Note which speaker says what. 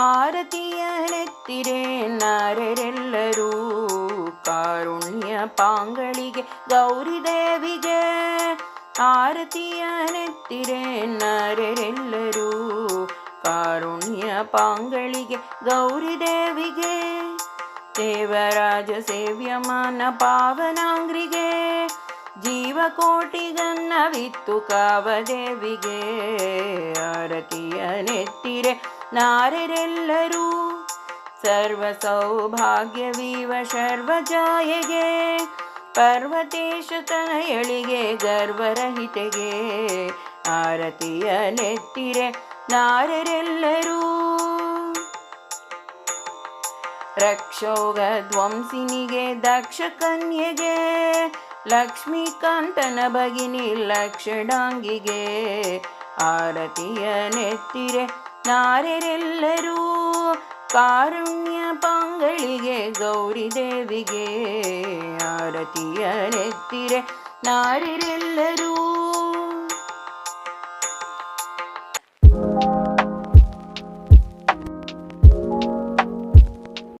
Speaker 1: ಆರತಿಯನತ್ತಿರೆ ನಾರರೆಲ್ಲರೂ ಕಾರುಣ್ಯ ಪಾಂಗಳಿಗೆ ಗೌರಿ ದೇವಿಗೆ ಆರತಿಯನತ್ತಿರೆ ನಾರರೆಲ್ಲರೂ ಕಾರುಣ್ಯ ಪಾಂಗಳಿಗೆ ಗೌರಿ ದೇವಿಗೆ ದೇವರಾಜ ಸೇವ್ಯಮಾನ ಪಾವನಾಂಗ್ರಿಗೆ ಜೀವಕೋಟಿಗನ್ನವಿತ್ತು ಕಾವದೇವಿಗೆ. ಆರತಿಯ ನೆತ್ತಿರೆ ನಾರೆರೆಲ್ಲರೂ ಸರ್ವ ಸೌಭಾಗ್ಯವೀವ ಶರ್ವಜಾಯಗೆ, ಪರ್ವತೇಶ ತನಯಳಿಗೆ ಗರ್ವರಹಿತೆಗೆ. ಆರತಿಯ ನೆತ್ತಿರೆ ನಾರೆರೆಲ್ಲರೂ ರಕ್ಷೋಗ ಧ್ವಂಸಿನಿಗೆ, ದಕ್ಷ ಕನ್ಯೆಗೆ. ಲಕ್ಷ್ಮೀಕಾಂತನ ಭಗಿನಿ ಲಕ್ಷಣಾಂಗಿಗೆ ಆರತಿಯ ನೆತ್ತಿರೆ ನಾರೆರೆಲ್ಲರೂ ಕಾರುಣ್ಯ ಪಾಂಗಳಿಗೆ ಗೌರಿದೇವಿಗೆ ಆರತಿಯ ನೆತ್ತಿರೆ ನಾರೆರೆಲ್ಲರೂ